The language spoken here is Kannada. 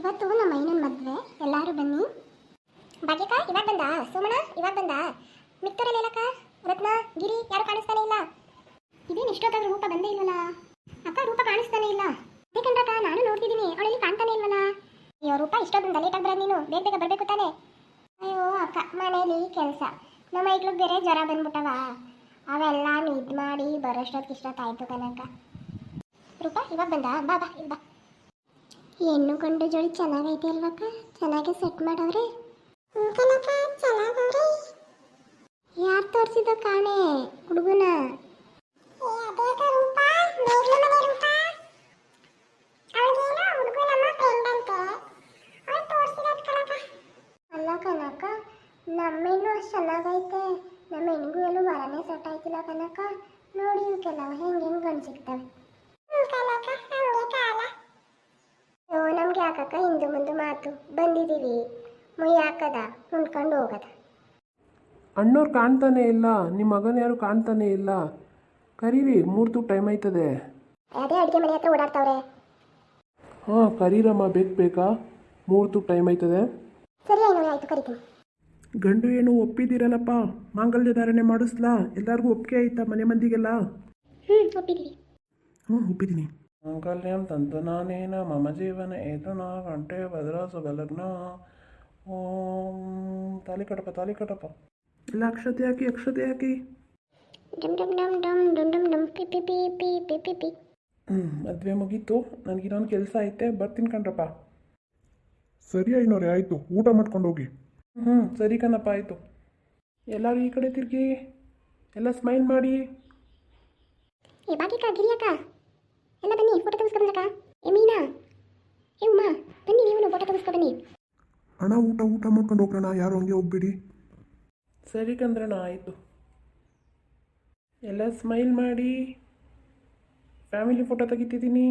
ಇವತ್ತು ನಮ್ಮ ಐನನ್ ಮದುವೆ. ಎಲ್ಲರೂ ಬನ್ನಿ. ಭಾಗ್ಯಕ ಇವಾಗ ಬಂದ? ಸೋಮಣ ಇವಾಗ ಬಂದ? ಮಿಕ್ಕರಲ್ಲೇನಕ್ಕ ರತ್ನ, ಗಿರಿ, ಯಾರು ಕಾಣಿಸ್ತಾನೆ ಇಲ್ಲ. ಇದೇನು ಇಷ್ಟೊತ್ತಾದ್ರೂ ರೂಪ ಬಂದೇ ಇಲ್ವಲ್ಲ? ಅಕ್ಕ, ರೂಪ ಕಾಣಿಸ್ತಾನೆ ಇಲ್ಲ. ಯಾಕಂದ್ರಕ್ಕ ನಾನು ನೋಡ್ತಿದ್ದೀನಿ. ಅವಳಲ್ಲಿ ಕಾಣ್ತಾನೆ ಇಲ್ವಲ್ಲ? ಅಯ್ಯೋ, ರೂಪ ಇಷ್ಟೊತ್ತು ಲೇಟಾಗಿ ಬರೋದು ನೀನು. ಬೇಗ ಬೇಗ ಬರಬೇಕು ತಾನೆ. ಅಯ್ಯೋ, ಅಕ್ಕ, ಮನೇಲಿ ಕೆಲಸ. ನಮ್ಮ ಐಕ್ಳಿಗೆ ಬೇರೆ ಜ್ವರ ಬಂದ್ಬಿಟ್ಟವ. ಅವೆಲ್ಲ ಇದು ಮಾಡಿ ಬರೋಷ್ಟೊತ್ತಿಗೆ ಇಷ್ಟೊತ್ತಾಯ್ತು ಕನಕ ರೂಪ, ಇವಾಗ ಬಂದ? ಬಾ ಬಾ ಇಲ್ಲಿ ಬಾ. ಹೆಣ್ಣು ಗಂಡು ಜೋಡಿ ಚೆನ್ನಾಗೈತೆ ಅಲ್ವಕ್ಕ ಚೆನ್ನಾಗಿ ಸೆಟ್ ಮಾಡವ್ರೆ? ಯಾರು ತೋರಿಸಿದ ಕಾಣೆ ಹುಡುಗನ? ಅಲ್ಲ ಕನಕ ನಮ್ಮೇನು ಅಷ್ಟು ಚೆನ್ನಾಗೈತೆ. ನಮ್ಮ ಹೆಣ್ಗೂ ಎಲ್ಲೂ ಮರನೇ ಸೆಟ್ ಆಯ್ತಿಲ್ಲ ಕನಕ ನೋಡಿ ಕೆಲವು ಹೆಂಗೆ ಹೆಂಗೆ ಗಂಡು ಸಿಗ್ತವೆ ಅಯ್ಯೋ ನಮ್ಗೆ ಯಾಕಕ್ಕ ಹಿಂದು ಮುಂದೆ ಮಾತು. ಬಂದಿದ್ದೀವಿ. ಮುಯ್ ಹಾಕದ ಮುಂಡ್ಕೊಂಡು ಹೋಗದ. ಅಣ್ಣವ್ರು ಕಾಣ್ತಾನೆ ಇಲ್ಲ ನಿಮ್ಮ ಮಗನ ಯಾರು ಕಾಣ್ತಾನೆ ಇಲ್ಲ. ಕರೀರಿ ಮೂರ್ತು ಟೈಮ್ ಆಯ್ತದೆ. ಅದೇ ಅಡುಗೆ ಮನೆ ಹತ್ರ ಓಡಾಡ್ತಾವ್ರೆ. ಹಾಂ ಕರೀರಮ್ಮ ಬೇಕು ಬೇಕಾ? ಮೂರ್ತು ಟೈಮ್ ಆಯ್ತದೆ. ಸರಿ ಆಯ್ತು ಆಯ್ತು ಕರಿತೀನಿ. ಗಂಡು ಏನು ಒಪ್ಪಿದ್ದೀರಲ್ಲಪ್ಪ ಮಾಂಗಲ್ಯ ಧಾರಣೆ ಮಾಡಿಸ್ಲಾ? ಎಲ್ಲರಿಗೂ ಒಪ್ಪಿಗೆ ಆಯ್ತಾ ಮನೆ ಮಂದಿಗೆಲ್ಲ? ಹ್ಞೂ ಒಪ್ಪಿದ್ದೀವಿ. ಹ್ಞೂ ಒಪ್ಪಿದ್ದೀನಿ. ಮಾಂಗಲ್ಯಂ ತಂತನಾನೇನ ಮಮ ಜೀವನ ಏತನ ಗಂಟೆ ಭದ್ರ ಸುಗಲಗ್ನ ಓಂ ತಾಲಿ ಕಟಪ ತಾಲಿ ಕಟಪ ಇಲ್ಲ ಅಕ್ಷತೆ ಹಾಕಿ ಅಕ್ಷತೆ ಹಾಕಿ ಡಮ್ ಡಮ್ ಡಮ್ ಡಮ್ ಡಮ್ ಡಮ್ ಡಮ್ ಪಿ ಪಿ ಪಿ ಪಿ ಪಿ ಪಿ ಪಿ. ಹ್ಞೂ ಮದುವೆ ಮುಗೀತು. ನನಗೆ ಇನ್ನೊಂದು ಕೆಲಸ ಐತೆ. ಬರ್ತೀನಿ ಕಣ್ರಪ್ಪ. ಸರಿ ಐನೋರೆ ಆಯಿತು. ಊಟ ಮಾಡ್ಕೊಂಡು ಹೋಗಿ. ಹ್ಞೂ ಸರಿ ಕಣಪ್ಪ ಆಯಿತು. ಎಲ್ಲರೂ ಈ ಕಡೆ ತಿರುಗಿ. ಎಲ್ಲ ಸ್ಮೈಲ್ ಮಾಡಿ. ಏ ಗಿರಿಯಕ್ಕ. ಎಲ್ಲ ಬನ್ನಿ ಫೋಟೋ ತೆಗೆಸ್ಕೊಂಡ್ರಕ್ಕ ಏ ಮೀನಾ. ಏ ಉಮಾ ಬನ್ನಿ ನೀವು ಫೋಟೋ ತೆಗೆಸ್ಕೊ ಬನ್ನಿ. ಅಣ್ಣ ಊಟ ಊಟ ಮಾಡ್ಕೊಂಡು ಹೋಗೋಣ ಯಾರು ಹಂಗೆ ಹೋಗ್ಬಿಡಿ. ಸರಿ ಕಂದ್ರಣ್ಣ ಆಯಿತು. ಎಲ್ಲ ಸ್ಮೈಲ್ ಮಾಡಿ. Family photo ತೆಗಿತಿದ್ದೀನಿ.